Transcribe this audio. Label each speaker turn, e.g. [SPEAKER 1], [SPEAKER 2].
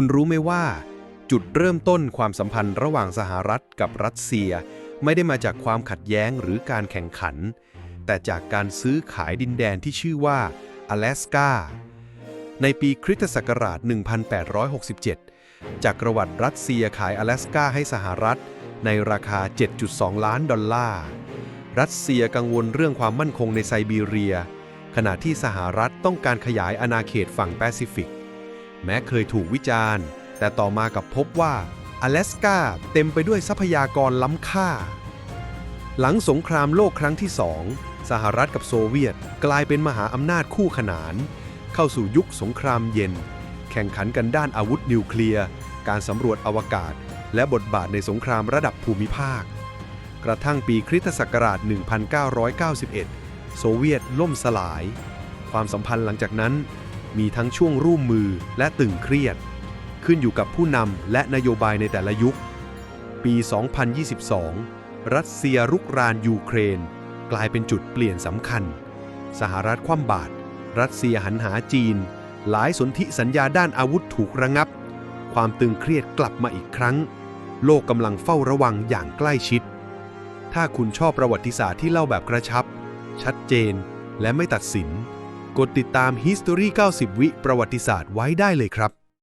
[SPEAKER 1] คุณรู้ไหมว่า จุดเริ่มต้นความสัมพันธ์ระหว่างสหรัฐกับรัสเซีย ไม่ได้มาจากความขัดแย้งหรือการแข่งขัน แต่จากการซื้อขายดินแดนที่ชื่อว่าอลาสกาในปีคริสตศักราช 1867จักรวรรดิรัสเซียขายอลาสกาให้สหรัฐ ในราคา 7.2 ล้านดอลลาร์ รัสเซียกังวลเรื่องความมั่นคงในไซบีเรีย ขณะที่สหรัฐต้องการขยายอาณาเขตฝั่งแปซิฟิก แม้เคยถูกวิจารณ์ แต่ต่อมากับพบว่าอลาสกาเต็มไปด้วยทรัพยากรล้ำค่า หลังสงครามโลกครั้งที่สองสหรัฐกับโซเวียตกลายเป็นมหาอำนาจคู่ขนาน เข้าสู่ยุคสงครามเย็น แข่งขันกันด้านอาวุธนิวเคลียร์ การสำรวจอวกาศ และบทบาทในสงครามระดับภูมิภาค กระทั่งปีคริสตศักราช 1991 โซเวียตล่มสลาย ความสัมพันธ์หลังจากนั้น มีทั้งช่วงร่วมมือและตึงเครียด ขึ้นอยู่กับผู้นำและนโยบายในแต่ละยุค ปี 2022 รัสเซียรุกรานยูเครน กลายเป็นจุดเปลี่ยนสำคัญ สหรัฐคว่ำบาตรรัสเซียหันหาจีน หลายสนธิสัญญาด้านอาวุธถูกระงับ ความตึงเครียดกลับมาอีกครั้ง โลกกำลังเฝ้าระวังอย่างใกล้ชิด ถ้าคุณชอบประวัติศาสตร์ที่เล่าแบบกระชับ ชัดเจนและไม่ตัดสิน กดติดตาม History 90 วิประวัติศาสตร์ไว้ได้เลยครับ